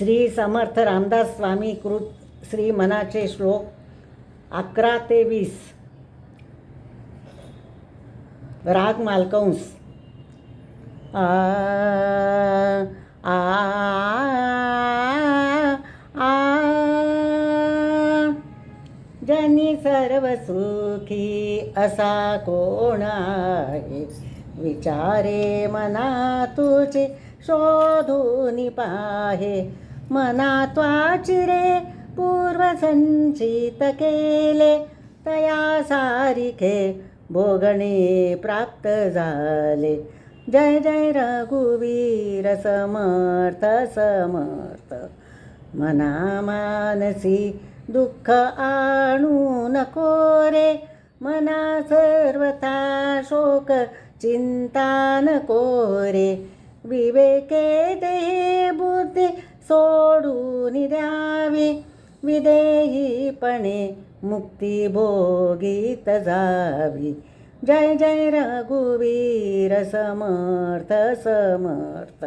श्री समर्थ रामदास स्वामी कृत श्री मनाचे श्लोक अकरा ते वीस. राग मालकंस. आ आ आ जनी सर्व सुखी असा कोण आहे? विचारे मना तुझे शोधून पाहे. मना त्वाचिरे केले तया सारिखे भोगणे प्राप्त झाले. जय जय रघुवीर समर्थ समर्थ. मना मानसी दुःख आणू नको रे. मना सर्वथा शोक चिंता नको रे. विवेके देहे बुद्धी सोडून द्यावी विदेहीपणे मुक्ती भोगीत जावी जय जय रघुवीर समर्थ समर्थ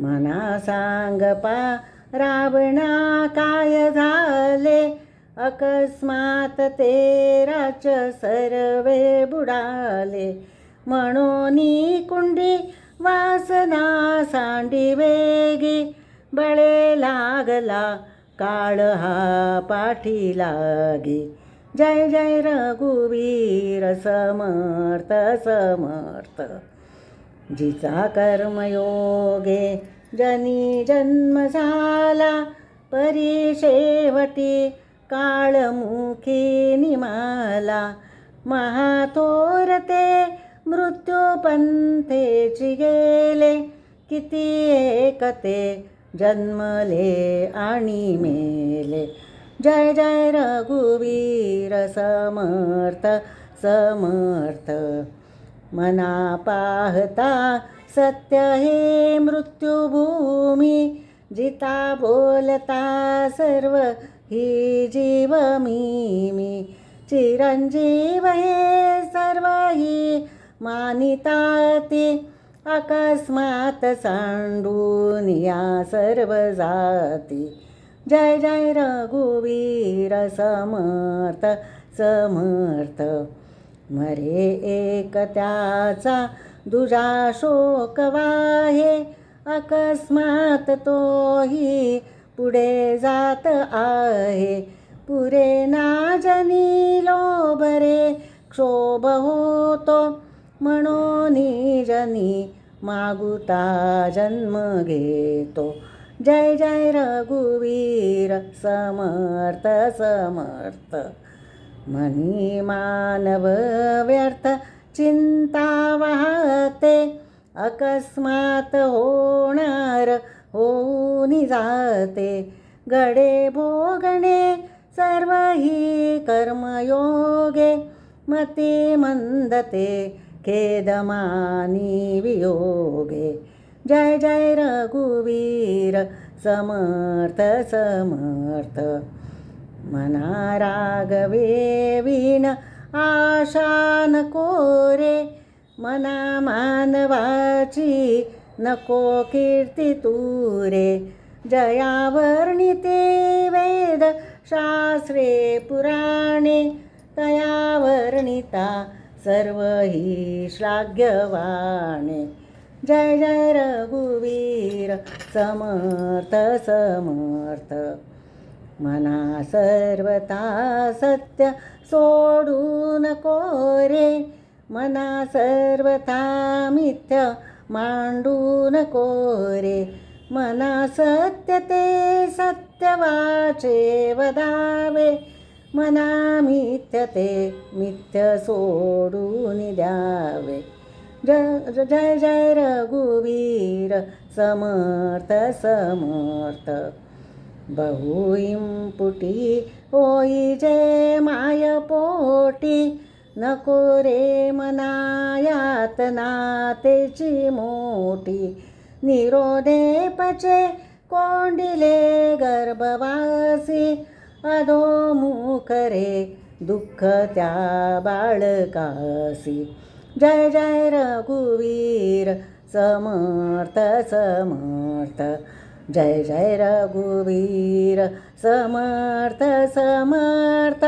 मना सांग पा रावणा काय झाले अकस्मात तेराच सर्वे बुडाले म्हणून कुंडी वासना सांडी वेगी बळे लागला काळ हा पाठी लागे जय जय रघुवीर समर्थ समर्थ. जिचा कर्मयोगे जनी जन्म झाला परी शेवटी काळमुखी निमाला. महाथोर ते मृत्यू पंथेची गेले किती एकते जन्मले आणि मेले. जय जय रघुवीर समर्थ समर्थ. मना पाहता सत्य हे मृत्युभूमी जिता बोलता सर्व ही जीव मी मी चिरंजीव हे सर्व ही मानिता ते अकस्मात सांडून या सर्व जाती. जय जय रघुवीर समर्थ समर्थ. मरे एक त्याचा दुजा शोक वाहे अकस्मात तोही पुढे जात आहे. पुरे ना जनी लोभरे क्षोभ होतो म्हणून जनी मागुता जन्म घेतो. जय जय रघुवीर समर्थ समर्थ. मनी मानव व्यर्थ चिंता वाहते. अकस्मात होणार होऊन जाते. गडे भोगणे सर्व ही कर्मयोगे. मते मंदते खेदमानी वियोगे। जय जय रघुवीर समर्थ समर्थ। मना रागवे विण आशा नको रे मना मानवाची नको कीर्ती तुरे। जयावर्णिते वेद शास्त्रे पुराणे। तया वर्णिता सर्व ही श्लाघ्यवाणे जय जय रघुवीर समर्थ समर्थ. मना सर्वता सत्य सोडू नको रे मना सर्वथा मिथ्य मांडू नको रे मना सत्य ते सत्य वाचे वदावे. मना मिथ्य ते मिथ्य सोडून द्यावे. जय जय जय रघुवीर समर्थ समर्थ. बहुइंपुटी होई जय माय पोटी. नको रे मनायात नातेची मोठी निरोधे पचे कोंडिले गर्भवासी. अधोमुख रे दुःख त्या बाळकासी जय जय रघुवीर समर्थ समर्थ. जय जय रघुवीर समर्थ समर्थ.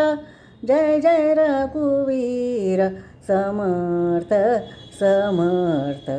जय जय रघुवीर समर्थ समर्थ.